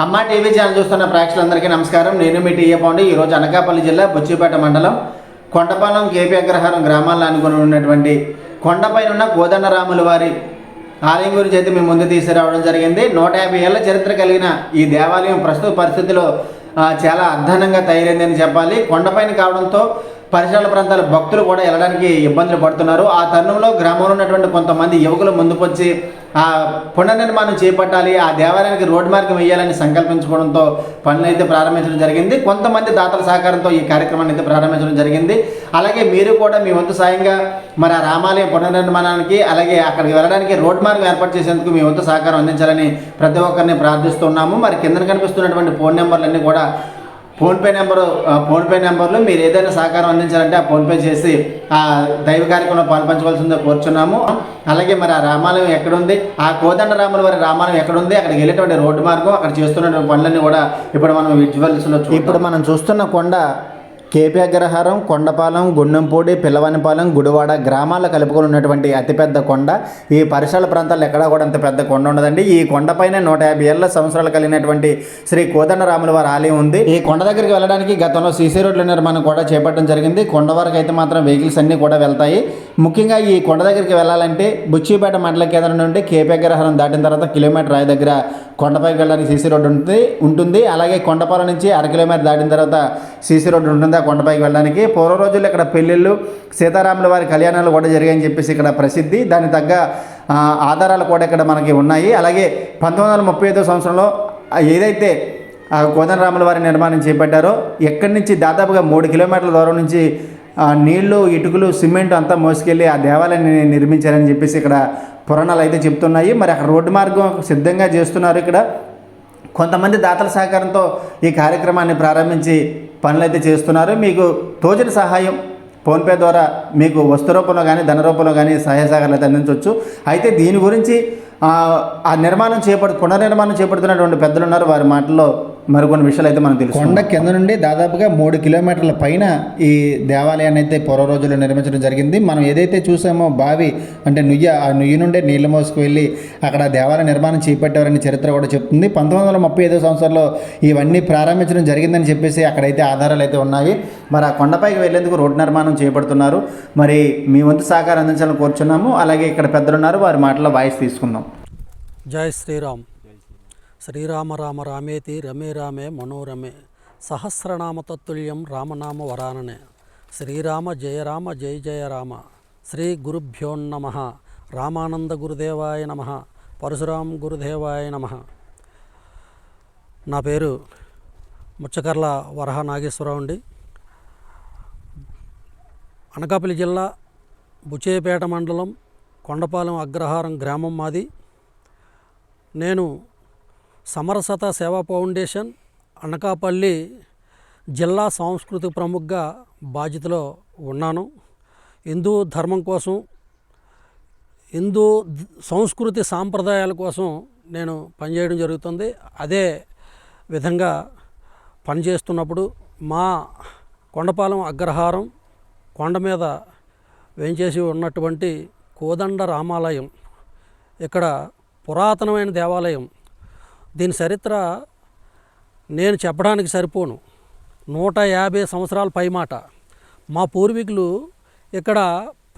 అమ్మ TV channel చూస్తున్న ప్రేక్షకులందరికీ నమస్కారం. నేను మీ టీఏ పాండి. ఈరోజు అనకాపల్లి జిల్లా బుచ్చిపేట మండలం కొండపాలెం కేపీ అగ్రహారం గ్రామాల్లో అనుకుని ఉన్నటువంటి కొండపైన ఉన్న కోదండరాముల వారి ఆలయం గురించి అయితే మేము ముందు తీసుకురావడం జరిగింది. నూట యాభై ఏళ్ళ చరిత్ర కలిగిన ఈ దేవాలయం ప్రస్తుత పరిస్థితిలో చాలా అధ్వానంగా తయారైందని చెప్పాలి. కొండపైన కావడంతో పరిసరాల ప్రాంతాల భక్తులు కూడా వెళ్ళడానికి ఇబ్బందులు పడుతున్నారు. ఆ తరుణంలో గ్రామంలో ఉన్నటువంటి కొంతమంది యువకులు ముందుకొచ్చి ఆ పునర్నిర్మాణం చేపట్టాలి ఆ దేవాలయానికి రోడ్డు మార్గం వేయాలని సంకల్పించుకోవడంతో పనులు అయితే ప్రారంభించడం జరిగింది. కొంతమంది దాతల సహకారంతో ఈ కార్యక్రమాన్ని అయితే ప్రారంభించడం జరిగింది. అలాగే మీరు కూడా మీ వంతు సాయంగా మరి ఆ రామాలయం పునర్నిర్మాణానికి అలాగే అక్కడికి వెళ్ళడానికి రోడ్ మార్గం ఏర్పాటు చేసేందుకు మీ వంతు సహకారం అందించాలని ప్రతి ఒక్కరిని ప్రార్థిస్తున్నాము. మరి కింద కనిపిస్తున్నటువంటి ఫోన్ నెంబర్లన్నీ కూడా ఫోన్పే నెంబరు ఫోన్పే నెంబర్లో మీరు ఏదైనా సహకారం అందించాలంటే ఆ ఫోన్పే చేసి ఆ దైవ కార్యక్రమంలో పాల్పంచవలసిందో కోరుచున్నాము. అలాగే మరి ఆ రామాలయం ఎక్కడుంది? ఆ కోదండ రాముల వారి రామాలయం ఎక్కడుంది? అక్కడికి వెళ్ళేటువంటి రోడ్డు మార్గం అక్కడ చేస్తున్న పనులన్నీ కూడా ఇప్పుడు మనం విజువల్స్లో ఇప్పుడు మనం చూస్తున్న కొండ కేపీ అగ్రహారం కొండపాలెం గుండెంపూడి పిల్లవనిపాలెం గుడివాడ గ్రామాల్లో కలుపుకొని ఉన్నటువంటి అతిపెద్ద కొండ. ఈ పరిసర ప్రాంతాల్లో ఎక్కడా కూడా అంత పెద్ద కొండ ఉండదండి. ఈ కొండపైన నూట యాభై ఏళ్ళ సంవత్సరాలు కలిగినటువంటి శ్రీ కోదండరాముల వారి ఆలయం ఉంది. ఈ కొండ దగ్గరికి వెళ్ళడానికి గతంలో సీసీ రోడ్ల నిర్మాణం కూడా చేపట్టడం జరిగింది. కొండ వరకు అయితే మాత్రం వెహికల్స్ అన్నీ కూడా వెళ్తాయి. ముఖ్యంగా ఈ కొండ దగ్గరికి వెళ్ళాలంటే బుచ్చిపేట మండల కేంద్రం నుండి కేపీ అగ్రహారం దాటిన తర్వాత కిలోమీటర్ రాయి దగ్గర కొండపైకి వెళ్ళడానికి సీసీ రోడ్డు ఉంటుంది ఉంటుంది. అలాగే కొండపాల నుంచి అర కిలోమీటర్ దాటిన తర్వాత సీసీ రోడ్డు ఉంటుంది ఆ కొండపైకి వెళ్ళడానికి. పూర్వ రోజుల్లో ఇక్కడ పెళ్ళిళ్ళు సీతారాముల వారి కళ్యాణాలు కూడా జరిగాయని చెప్పేసి ఇక్కడ ప్రసిద్ధి. దానికి తగ్గ ఆధారాలు కూడా ఇక్కడ మనకి ఉన్నాయి. అలాగే పంతొమ్మిది వందల ముప్పై ఐదో సంవత్సరంలో ఏదైతే ఆ కోదండరాముల వారి నిర్మాణం చేపట్టారో ఎక్కడి నుంచి దాదాపుగా మూడు కిలోమీటర్ల దూరం నుంచి నీళ్ళు ఇటుకలు సిమెంట్ అంతా మోసుకెళ్ళి ఆ దేవాలయాన్ని నిర్మించారని చెప్పేసి ఇక్కడ పురాణాలు అయితే చెప్తున్నాయి. మరి అక్కడ రోడ్డు మార్గం సిద్ధంగా చేస్తున్నారు ఇక్కడ. కొంతమంది దాతల సహకారంతో ఈ కార్యక్రమాన్ని ప్రారంభించి పనులైతే చేస్తున్నారు. మీకు తోచిన సహాయం ఫోన్పే ద్వారా మీకు వస్తు రూపంలో కానీ ధన రూపంలో కానీ సహాయ సహకారాలు అయితే అందించవచ్చు. అయితే దీని గురించి ఆ, ఆ నిర్మాణం చేపడు పునర్నిర్మాణం చేపడుతున్నటువంటి పెద్దలు ఉన్నారు. వారి మాటల్లో మరికొన్ని విషయాలు అయితే మనం తెలుసు కొండ కింద నుండి దాదాపుగా మూడు కిలోమీటర్ల పైన ఈ దేవాలయాన్ని అయితే పూర్వ రోజుల్లో నిర్మించడం జరిగింది. మనం ఏదైతే చూసామో బావి అంటే నుయ్య ఆ నుయ్యి నుండే నీళ్ళు మోసుకు వెళ్ళి అక్కడ దేవాలయ నిర్మాణం చేపట్టారని చరిత్ర కూడా చెప్తుంది. పంతొమ్మిది వందల ముప్పై ఐదో సంవత్సరంలో ఇవన్నీ ప్రారంభించడం జరిగిందని చెప్పేసి అక్కడైతే ఆధారాలు అయితే ఉన్నాయి. మరి ఆ కొండపైకి వెళ్ళేందుకు రోడ్డు నిర్మాణం చేపడుతున్నారు. మరి మీ వంతు సహకారం అందించాలని కోరుచున్నాము. అలాగే ఇక్కడ పెద్దలున్నారు. వారి మాటలో వాయిస్ తీసుకుందాం. జై శ్రీరామ్. శ్రీరామ రామ రామేతి రమే రామే మనోరమే. సహస్రనామతత్తుల్యం రామనామ వరాననే. శ్రీరామ జయ రామ జయ జయ రామ. శ్రీ గురుభ్యోన్నమ రామానంద గురుదేవాయ నమ. పరశురాం గురుదేవాయ నమ. నా పేరు ముచ్చకర్ల వరహ నాగేశ్వరరావు అండి. అనకాపల్లి జిల్లా బుచేపేట మండలం కొండపాలెం అగ్రహారం గ్రామం మాది. నేను సమరసత సేవా ఫౌండేషన్ అనకాపల్లి జిల్లా సాంస్కృతిక ప్రముఖగా బాధ్యతలో ఉన్నాను. హిందూ ధర్మం కోసం హిందూ సంస్కృతి సాంప్రదాయాల కోసం నేను పనిచేయడం జరుగుతుంది. అదే విధంగా పనిచేస్తున్నప్పుడు మా కొండపాలెం అగ్రహారం కొండ మీద వేయించేసి ఉన్నటువంటి కోదండ రామాలయం ఇక్కడ పురాతనమైన దేవాలయం దీని చరిత్ర నేను చెప్పడానికి సరిపోను. నూట యాభై సంవత్సరాల పైమాట. మా పూర్వీకులు ఇక్కడ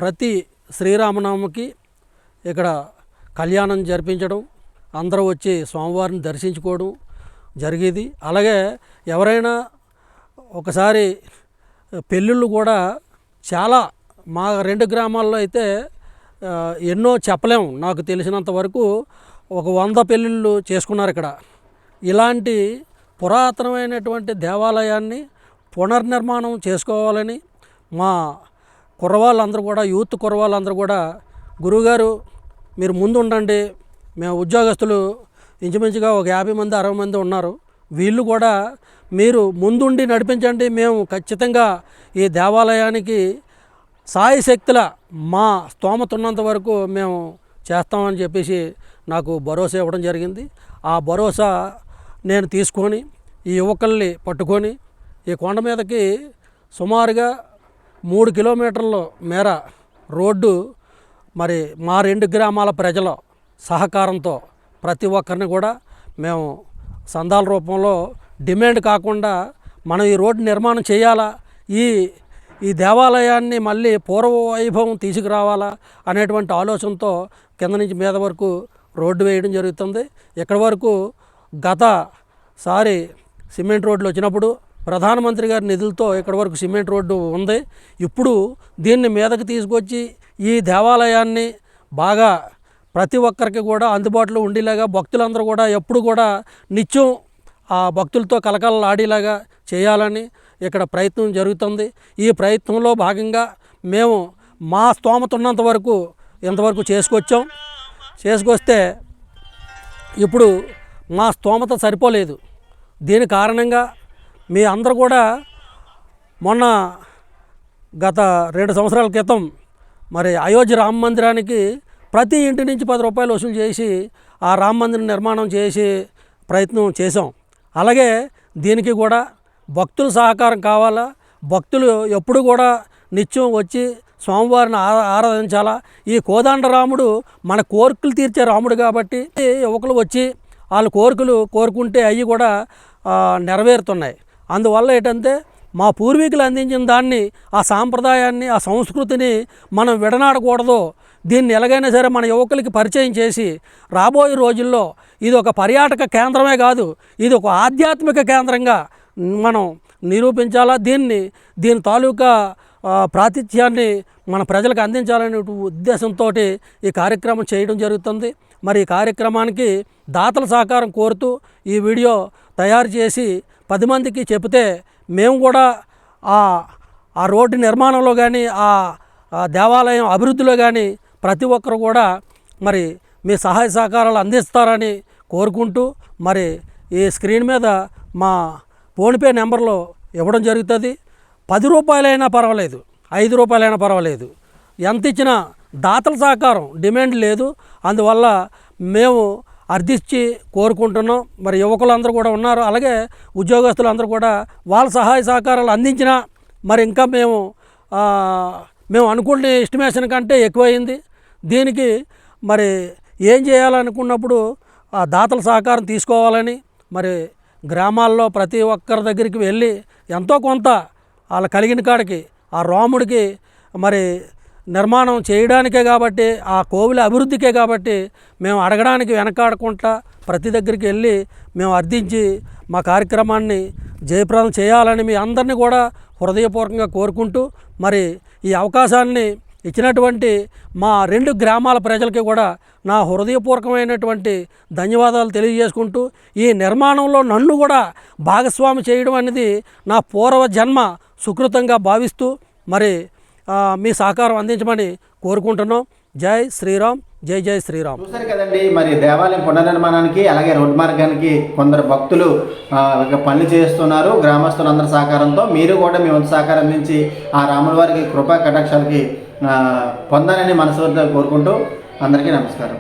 ప్రతి శ్రీరామనామకి ఇక్కడ కళ్యాణం జరిపించడం అందరూ వచ్చి స్వామివారిని దర్శించుకోవడం జరిగేది. అలాగే ఎవరైనా ఒకసారి పెళ్ళిళ్ళు కూడా చాలా మా రెండు గ్రామాల్లో అయితే ఎన్నో చెప్పలేము నాకు తెలిసినంత వరకు ఒక వంద పెళ్ళిళ్ళు చేసుకున్నారు ఇక్కడ. ఇలాంటి పురాతనమైనటువంటి దేవాలయాన్ని పునర్నిర్మాణం చేసుకోవాలని మా కుర్రవాళ్ళందరూ కూడా యూత్ కుర్రవాళ్ళందరూ కూడా గురువుగారు మీరు ముందు ఉండండి. మేము ఉద్యోగస్తులు ఇంచుమించుగా ఒక యాభై మంది అరవై మంది ఉన్నారు. వీళ్ళు కూడా మీరు ముందుండి నడిపించండి. మేము ఖచ్చితంగా ఈ దేవాలయానికి సాయి శక్తుల మా స్తోమతున్నంత వరకు మేము చేస్తామని చెప్పేసి నాకు భరోసా ఇవ్వడం జరిగింది. ఆ భరోసా నేను తీసుకొని ఈ యువకుల్ని పట్టుకొని ఈ కొండ మీదకి సుమారుగా మూడు కిలోమీటర్ల మేర రోడ్డు మరి మా రెండు గ్రామాల ప్రజల సహకారంతో ప్రతి ఒక్కరిని కూడా మేము సందాల రూపంలో డిమాండ్ కాకుండా మనం ఈ రోడ్డు నిర్మాణం చేయాలా? ఈ ఈ దేవాలయాన్ని మళ్ళీ పూర్వ వైభవం తీసుకురావాలా? అనేటువంటి ఆలోచనతో కింద నుంచి మీద వరకు రోడ్డు వేయడం జరుగుతుంది. ఇక్కడ వరకు గత సారి సిమెంట్ రోడ్లు వచ్చినప్పుడు ప్రధానమంత్రి గారి నిధులతో ఇక్కడ వరకు సిమెంట్ రోడ్డు ఉంది. ఇప్పుడు దీన్ని మీదకి తీసుకొచ్చి ఈ దేవాలయాన్ని బాగా ప్రతి ఒక్కరికి కూడా అందుబాటులో ఉండేలాగా భక్తులందరూ కూడా ఎప్పుడు కూడా నిత్యం ఆ భక్తులతో కలకలలాడేలాగా చేయాలని ఇక్కడ ప్రయత్నం జరుగుతుంది. ఈ ప్రయత్నంలో భాగంగా మేము మా స్తోమత ఉన్నంత వరకు ఇంతవరకు చేసుకొచ్చాం. చేసుకొస్తే ఇప్పుడు మా స్తోమత సరిపోలేదు. దీని కారణంగా మీ అందరు కూడా మొన్న గత రెండు సంవత్సరాల క్రితం మరి అయోధ్య రామ మందిరానికి ప్రతి ఇంటి నుంచి పది రూపాయలు వసూలు చేసి ఆ రామ మందిరం నిర్మాణం చేసి ప్రయత్నం చేసాం అలాగే దీనికి కూడా భక్తుల సహకారం కావాలా? భక్తులు ఎప్పుడు కూడా నిత్యం వచ్చి స్వామివారిని ఆరాధించాలా? ఈ కోదండరాముడు మన కోరికలు తీర్చే రాముడు కాబట్టి యువకులు వచ్చి వాళ్ళ కోరికలు కోరుకుంటే అవి కూడా నెరవేరుతున్నాయి. అందువల్ల ఏంటంటే మా పూర్వీకులు అందించిన దాన్ని ఆ సాంప్రదాయాన్ని ఆ సంస్కృతిని మనం విడనాడకూడదు. దీన్ని ఎలాగైనా సరే మన యువకులకి పరిచయం చేసి రాబోయే రోజుల్లో ఇది ఒక పర్యాటక కేంద్రమే కాదు ఇది ఒక ఆధ్యాత్మిక కేంద్రంగా మనం నిరూపించాలా? దీన్ని దీని తాలూకా ప్రాతిథ్యాన్ని మన ప్రజలకు అందించాలనే ఉద్దేశంతో ఈ కార్యక్రమం చేయడం జరుగుతుంది. మరి ఈ కార్యక్రమానికి దాతల సహకారం కోరుతూ ఈ వీడియో తయారు చేసి పది మందికి చెబితే మేము కూడా ఆ ఆ రోడ్డు నిర్మాణంలో కానీ ఆ దేవాలయం అభివృద్ధిలో కానీ ప్రతి ఒక్కరు కూడా మరి మీ సహాయ సహకారాలు అందిస్తారని కోరుకుంటూ మరి ఈ స్క్రీన్ మీద మా ఫోన్పే నెంబర్లో ఇవ్వడం జరుగుతుంది. పది రూపాయలైనా పర్వాలేదు ఐదు రూపాయలైనా పర్వాలేదు. ఎంత ఇచ్చినా దాతల సహకారం డిమాండ్ లేదు. అందువల్ల మేము అర్థించి కోరుకుంటున్నాం. మరి యువకులందరూ కూడా ఉన్నారు. అలాగే ఉద్యోగస్తులందరూ కూడా వాళ్ళ సహాయ సహకారాలు అందించినా మరి ఇంకా మేము మేము అనుకునే ఎస్టిమేషన్ కంటే ఎక్కువైంది. దీనికి మరి ఏం చేయాలనుకున్నప్పుడు ఆ దాతల సహకారం తీసుకోవాలని మరి గ్రామాల్లో ప్రతి ఒక్కరి దగ్గరికి వెళ్ళి ఎంతో కొంత వాళ్ళ కలిగిన కాడికి ఆ రాముడికి మరి నిర్మాణం చేయడానికే కాబట్టి ఆ కోవిల అభివృద్ధికే కాబట్టి మేము అడగడానికి వెనకాడకుండా ప్రతి దగ్గరికి వెళ్ళి మేము అర్థించి మా కార్యక్రమాన్ని జయప్రదం చేయాలని మీ అందరినీ కూడా హృదయపూర్వకంగా కోరుకుంటూ మరి ఈ అవకాశాన్ని ఇచ్చినటువంటి మా రెండు గ్రామాల ప్రజలకి కూడా నా హృదయపూర్వకమైనటువంటి ధన్యవాదాలు తెలియజేసుకుంటూ ఈ నిర్మాణంలో నన్ను కూడా భాగస్వామి చేయడం అనేది నా పూర్వ జన్మ సుకృతంగా భావిస్తూ మరి మీ సహకారం అందించమని కోరుకుంటున్నాం. జై శ్రీరామ్ జై జై శ్రీరామ్. చూసారు కదండి మరి దేవాలయం పునర్నిర్మాణానికి అలాగే రోడ్డు మార్గానికి కొందరు భక్తులు పనులు చేస్తున్నారు. గ్రామస్తులందరి సహకారంతో మీరు కూడా మీ వంతు సహకారం అందించి ఆ రాముల వారికి కృపా కటాక్షాలకి పొందాలని మనస్ఫూర్తిగా కోరుకుంటూ అందరికీ నమస్కారం.